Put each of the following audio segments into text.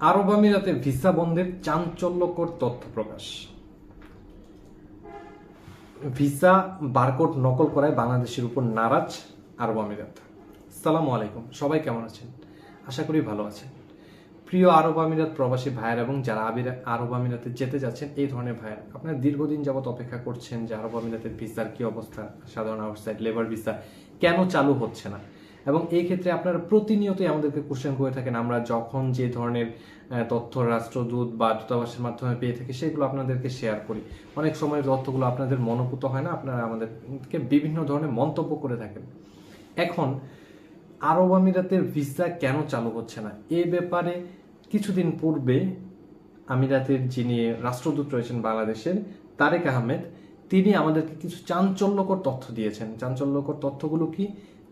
আরব আমিরাতে ভিসা বন্ধের চাঞ্চল্যকর তথ্য প্রকাশ। ভিসা বারকোড নকল করায় বাংলাদেশের উপর নারাজ আরব আমিরাত। সালামু আলাইকুম, সবাই কেমন আছেন? আশা করি ভালো আছেন। প্রিয় আরব আমিরাত প্রবাসী ভাইয়ের এবং যারা আবিরা- আরব আমিরাতে যেতে যাচ্ছেন, এই ধরনের ভাইয়ের, আপনারা দীর্ঘদিন যাবত অপেক্ষা করছেন যে আরব আমিরাতের ভিসার কি অবস্থা, সাধারণ আউটসাইড লেবার ভিসা কেন চালু হচ্ছে না? এবং এই ক্ষেত্রে আপনারা প্রতিনিয়তই আমাদেরকে কোশ্চেন করে থাকেন। আমরা যখন যে ধরনের তথ্য রাষ্ট্রদূত বা দূতাবাসের মাধ্যমে পেয়ে থাকি, সেগুলো আপনাদেরকে শেয়ার করি। অনেক সময় তথ্যগুলো আপনাদের মনোভূত হয় না, আপনারা আমাদেরকে বিভিন্ন ধরনের মন্তব্য করে থাকেন। এখন, আরব আমিরাতের ভিসা কেন চালু হচ্ছে না? এ ব্যাপারে কিছুদিন পূর্বে আমিরাতের যিনি রাষ্ট্রদূত রয়েছেন বাংলাদেশের, তারেক আহমেদ, তিনি আমাদেরকে কিছু চাঞ্চল্যকর তথ্য দিয়েছেন। চাঞ্চল্যকর তথ্যগুলো কি?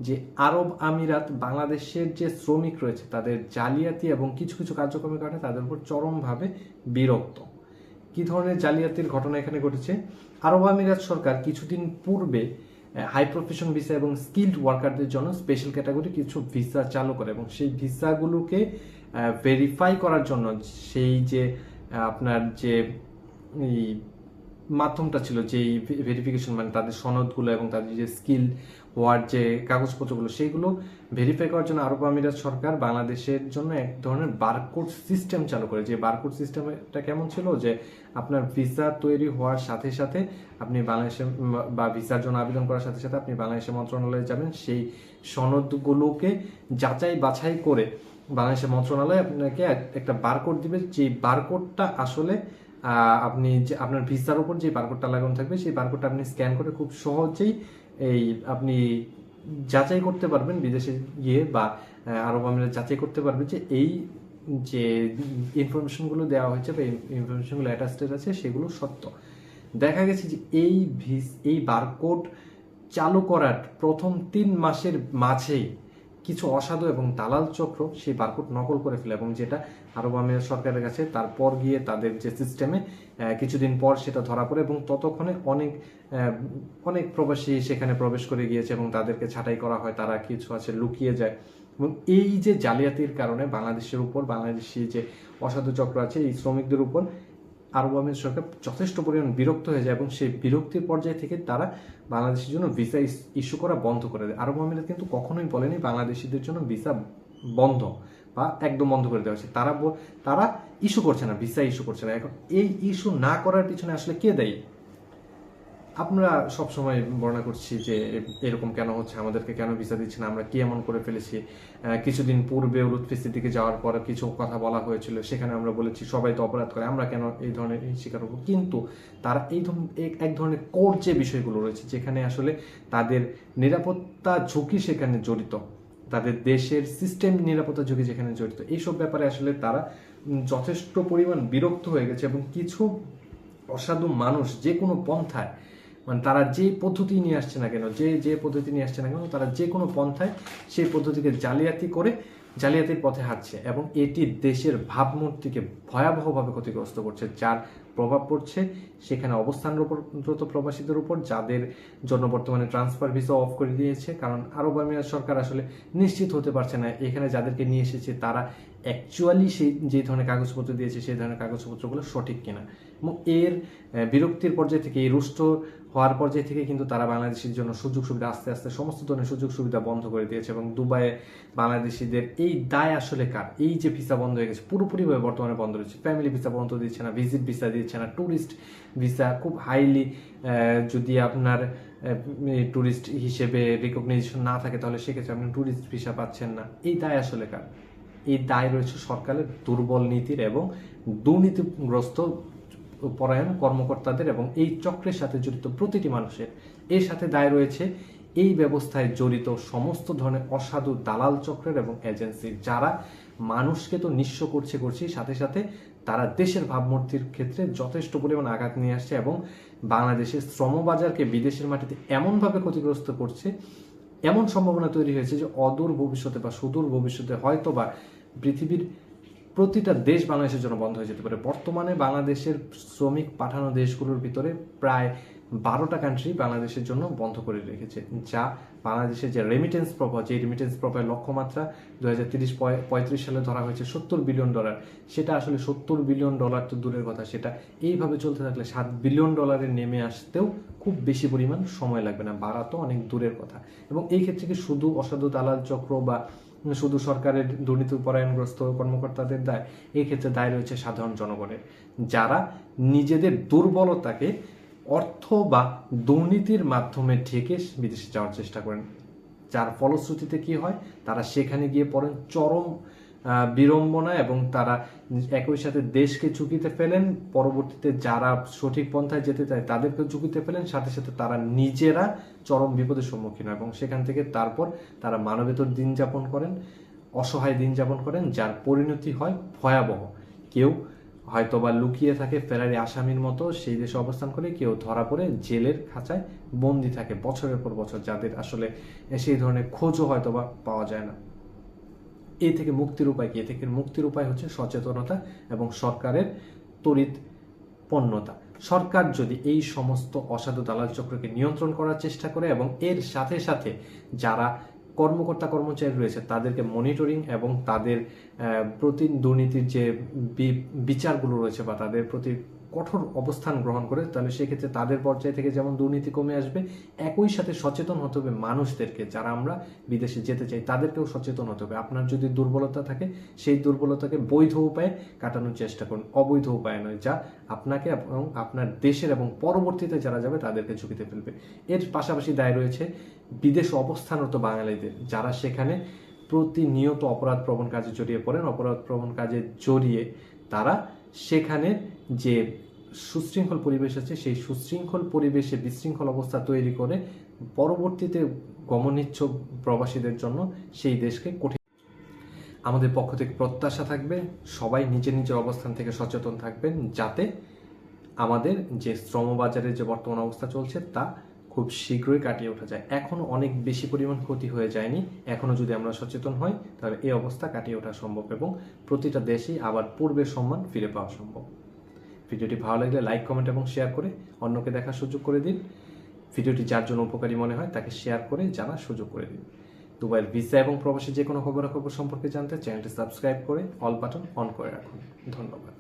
যে আরব আমিরাত বাংলাদেশের যে শ্রমিক রয়েছে, তাদের জালিয়াতি এবং কিছু কিছু কার্যক্রমের কারণে তাদের উপর চরমভাবে বিরক্ত। কি ধরনের জালিয়াতির ঘটনা এখানে ঘটেছে? আরব আমিরাত সরকার কিছুদিন পূর্বে হাই প্রফেশন ভিসা এবং স্কিল্ড ওয়ার্কারদের জন্য স্পেশাল ক্যাটাগরি কিছু ভিসা চালু করে এবং সেই ভিসাগুলোকে ভেরিফাই করার জন্য সেই যে আপনার যে মাধ্যমটা ছিল, যেই ভেরিফিকেশন মানে তাদের সনদগুলো এবং তাদের যে স্কিল হওয়ার যে কাগজপত্রগুলো, সেইগুলো ভেরিফাই করার জন্য আরব আমিরাত সরকার বাংলাদেশের জন্য এক ধরনের বারকোড সিস্টেম চালু করে যে বারকোড সিস্টেমটা কেমন ছিল? যে আপনার ভিসা তৈরি হওয়ার সাথে সাথে আপনি বাংলাদেশে বা ভিসার জন্য আবেদন করার সাথে সাথে আপনি বাংলাদেশের মন্ত্রণালয়ে যাবেন। সেই সনদগুলোকে যাচাই বাছাই করে বাংলাদেশের মন্ত্রণালয় আপনাকে একটা বারকোড দিবে। যে বারকোডটা আসলে আপনি যে, আপনার ভিসার উপর যে বারকোডটা লাগানো থাকবে, সেই বারকোডটা আপনি স্ক্যান করে খুব সহজেই এই আপনি যাচাই করতে পারবেন বিদেশে গিয়ে বা আরব আমিরাত যাচাই করতে পারবেন যে এই যে ইনফরমেশনগুলো দেওয়া হয়েছে বা ইনফরমেশনগুলো অ্যাটাস্টেড আছে, সেগুলো সত্য। দেখা গেছে যে এই ভিস এই বারকোড চালু করার প্রথম তিন মাসের মাঝেই কিছু অসাধু এবং দালাল চক্র সেই বারকোড নকল করে ফেলে এবং যেটা আরব আমিরাত সরকারের কাছে তারপর গিয়ে তাদের যে সিস্টেমে কিছুদিন পর সেটা ধরা পড়ে এবং ততক্ষণে অনেক অনেক প্রবাসী সেখানে প্রবেশ করে গিয়েছে এবং তাদেরকে ছাঁটাই করা হয়, তারা কিছু আছে লুকিয়ে যায়। এবং এই যে জালিয়াতির কারণে বাংলাদেশের উপর, বাংলাদেশি যে অসাধু চক্র আছে, এই শ্রমিকদের উপর আরব আমিরাত সরকার যথেষ্ট পরিমাণ বিরক্ত হয়ে যায় এবং সেই বিরক্তির পর্যায় থেকে তারা বাংলাদেশের জন্য ভিসা ইস্যু করা বন্ধ করে দেয়। আরব আমিরাত কিন্তু কখনোই বলেনি বাংলাদেশিদের জন্য ভিসা বন্ধ বা একদম বন্ধ করে দেওয়া হচ্ছে তারা তারা ইস্যু করছে না, ভিসা ইস্যু করছে না। এখন এই ইস্যু না করার পিছনে আসলে কে দেয়? আমরা সবসময় বর্ণনা করছি যে এরকম কেন হচ্ছে, আমাদেরকে কেন ভিসা দিচ্ছে না, আমরা কি এমন করে ফেলেছি। কিছুদিন পূর্বে লুৎফিসির দিকে যাওয়ার পর কিছু কথা বলা হয়েছিল, সেখানে আমরা বলেছি সবাই তো অপরাধ করে, আমরা কেন এই ধরনের শিকার হব? কিন্তু তারা এই এক ধরনের কোর যে বিষয়গুলো রয়েছে, যেখানে আসলে তাদের নিরাপত্তা ঝুঁকি সেখানে জড়িত, তাদের দেশের সিস্টেম নিরাপত্তা ঝুঁকি যেখানে জড়িত, এইসব ব্যাপারে আসলে তারা যথেষ্ট পরিমাণ বিরক্ত হয়ে গেছে এবং কিছু অসাধু মানুষ যে কোনো পন্থায় মানে তারা যে পদ্ধতি নিয়ে আসছে না কেন, যে যে পদ্ধতি নিয়ে আসছে না কেন, তারা যে কোনো পন্থায় সেই পদ্ধতিকে জালিয়াতি করে জালিয়াতির পথে হাঁটছে এবং এটি দেশের ভাবমূর্তিকে ভয়াবহভাবে ক্ষতিগ্রস্ত করছে, যার প্রভাব পড়ছে সেখানে অবস্থানরত প্রবাসীদের উপর, যাদের জন্য বর্তমানে ট্রান্সফার ভিসা অফ করে দিয়েছে, কারণ আরব আমিরাত সরকার আসলে নিশ্চিত হতে পারছে না। এখানে যাদেরকে নিয়ে এসেছে তারা অ্যাকচুয়ালি সেই, যে ধরনের কাগজপত্র দিয়েছে, সেই ধরনের কাগজপত্রগুলো সঠিক কিনা। এবং এর বিরক্তির পর্যায় থেকে, এই রুষ্ট হওয়ার পর্যায় থেকে কিন্তু তারা বাংলাদেশের জন্য সুযোগ সুবিধা, আস্তে আস্তে সমস্ত ধরনের সুযোগ সুবিধা বন্ধ করে দিয়েছে এবং দুবাইয়ে বাংলাদেশিদের এই দায় আসলে কার? এই যে ভিসা বন্ধ হয়ে গেছে, পুরোপুরিভাবে বর্তমানে বন্ধ রয়েছে। ফ্যামিলি ভিসা বন্ধ দিচ্ছে না ভিজিট ভিসা দিচ্ছে না ট্যুরিস্ট ভিসা খুব হাইলি যদি আপনার ট্যুরিস্ট হিসেবে রিকগনাইজেশন না থাকে, তাহলে সেক্ষেত্রে আপনি ট্যুরিস্ট ভিসা পাচ্ছেন না। এই দায় আসলে কার? এই দায় রয়েছে সরকারের দুর্বল নীতির এবং দুর্নীতিগ্রস্ত পরায়ণ কর্মকর্তাদের এবং এই চক্রের সাথে জড়িত প্রতিটি মানুষের। এর সাথে দায় রয়েছে এই ব্যবস্থায় জড়িত সমস্ত ধরনের অসাধু দালাল চক্রের এবং এজেন্সির। যারা মানুষকে তো নিঃস্ব করছে করছেই, সাথে সাথে তারা দেশের ভাবমূর্তির ক্ষেত্রে যথেষ্ট পরিমাণ আঘাত নিয়ে আসছে এবং বাংলাদেশের শ্রমবাজারকে বিদেশের মাটিতে এমনভাবে ক্ষতিগ্রস্ত করছে, এমন সম্ভাবনা তৈরি হয়েছে যে অদূর ভবিষ্যতে বা সুদূর ভবিষ্যতে হয়তো বা পৃথিবীর প্রতিটা দেশ বাংলাদেশের জন্য বন্ধ হয়ে যেতে পারে। বর্তমানে বাংলাদেশের শ্রমিক পাঠানো দেশগুলোর ভিতরে প্রায় বারোটা কান্ট্রি বাংলাদেশের জন্য বন্ধ করে রেখেছে, যা বাংলাদেশের যে রেমিটেন্স প্রপার যে রেমিটেন্স প্রপার লক্ষ্যমাত্রা দু হাজার তিরিশ পঁয়ত্রিশ সালে ধরা হয়েছে সত্তর বিলিয়ন ডলার সেটা আসলে সত্তর বিলিয়ন ডলার তো দূরের কথা, সেটা এইভাবে চলতে থাকলে সাত বিলিয়ন ডলারে নেমে আসতেও খুব বেশি পরিমাণ সময় লাগবে না, বাড়া তো অনেক দূরের কথা। এবং এই ক্ষেত্রে কি শুধু অসাধু দালাল চক্র বা শুধু সরকারের দুর্নীতি পরায়ণগ্রস্ত কর্মকর্তাদের দায়, এই ক্ষেত্রে দায় রয়েছে সাধারণ জনগণের। যারা নিজেদের দুর্বলতাকে অর্থ বা দুর্নীতির মাধ্যমে ঢেকে বিদেশে যাওয়ার চেষ্টা করেন। যার ফলশ্রুতিতে কি হয়? তারা সেখানে গিয়ে পড়েন চরম বিড়ম্বনা এবং তারা একই সাথে দেশকে ঝুঁকিতে ফেলেন, পরবর্তীতে যারা সঠিক পন্থায় যেতে চায় তাদেরকে ঝুঁকিতে ফেলেন, সাথে সাথে তারা নিজেরা চরম বিপদের সম্মুখীন হয় এবং সেখান থেকে তারপর তারা মানবেতর দিন যাপন করেন, অসহায় দিন যাপন করেন, যার পরিণতি হয় ভয়াবহ। কেউ হয়তো বা লুকিয়ে থাকে ফেরারি আসামির মতো, সেই দেশে অবস্থান করে কেউ ধরা পড়ে, জেলের খাঁচায় বন্দি থাকে বছরের পর বছর, যাদের আসলে সেই ধরনের খোঁজও হয়তো বা পাওয়া যায় না। এ থেকে মুক্তির উপায় কি? এ থেকে মুক্তির উপায় হচ্ছে সচেতনতা এবং সরকারের তড়িৎ পণ্যতা। সরকার যদি এই সমস্ত অসাধু দালাল চক্রকে নিয়ন্ত্রণ করার চেষ্টা করে এবং এর সাথে সাথে যারা কর্মকর্তা কর্মচারী রয়েছে, তাদেরকে মনিটরিং এবং তাদের প্রতি দুর্নীতির যে বিচারগুলো রয়েছে বা তাদের প্রতি কঠোর অবস্থান গ্রহণ করে, তাহলে সেক্ষেত্রে তাদের পর্যায় থেকে যেমন দুর্নীতি কমে আসবে, একই সাথে সচেতন হতে হবে মানুষদেরকে, যারা আমরা বিদেশে যেতে চাই, তাদেরকেও সচেতন হতে হবে। আপনার যদি দুর্বলতা থাকে, সেই দুর্বলতাকে বৈধ উপায়ে কাটানোর চেষ্টা করুন। অবৈধ উপায় নয়, যা আপনাকে এবং আপনার দেশের এবং পরবর্তীতে যারা যাবে, তাদেরকে ঝুঁকিতে ফেলবে। এর পাশাপাশি দায় রয়েছে বিদেশ অবস্থানরত বাঙালিদের, যারা সেখানে প্রতিনিয়ত অপরাধ প্রবণ কাজে জড়িয়ে পড়েন। অপরাধ প্রবণ কাজে জড়িয়ে তারা সেখানে যে সুশৃঙ্খল পরিবেশ আছে, সেই সুশৃঙ্খল পরিবেশে বিশৃঙ্খল অবস্থা তৈরি করে পরবর্তীতে গমনিচ্ছুক প্রবাসীদের জন্য সেই দেশকে কঠিন আমাদের পক্ষ থেকে প্রত্যাশা থাকবে, সবাই নিজের নিজের অবস্থান থেকে সচেতন থাকবেন যাতে আমাদের যে শ্রমবাজারের যে বর্তমান অবস্থা চলছে তা খুব শীঘ্রই কাটিয়ে ওঠা যায়। এখনও অনেক বেশি পরিমাণ ক্ষতি হয়ে যায়নি। এখনও যদি আমরা সচেতন হই, তাহলে এই অবস্থা কাটিয়ে ওঠা সম্ভব এবং প্রতিটা দেশেই আবার পূর্বের সম্মান ফিরে পাওয়া সম্ভব। ভিডিওটি ভালো লাগলে লাইক, কমেন্ট এবং শেয়ার করে অন্যকে দেখার সুযোগ করে দিন। ভিডিওটি যার জন্য উপকারী মনে হয় তাকে শেয়ার করে জানার সুযোগ করে দিন। দুবাইয়ের ভিসা এবং প্রবাসী যে কোনো খবরাখবর সম্পর্কে জানতে চ্যানেলটি সাবস্ক্রাইব করে অল বাটন অন করে রাখুন। ধন্যবাদ।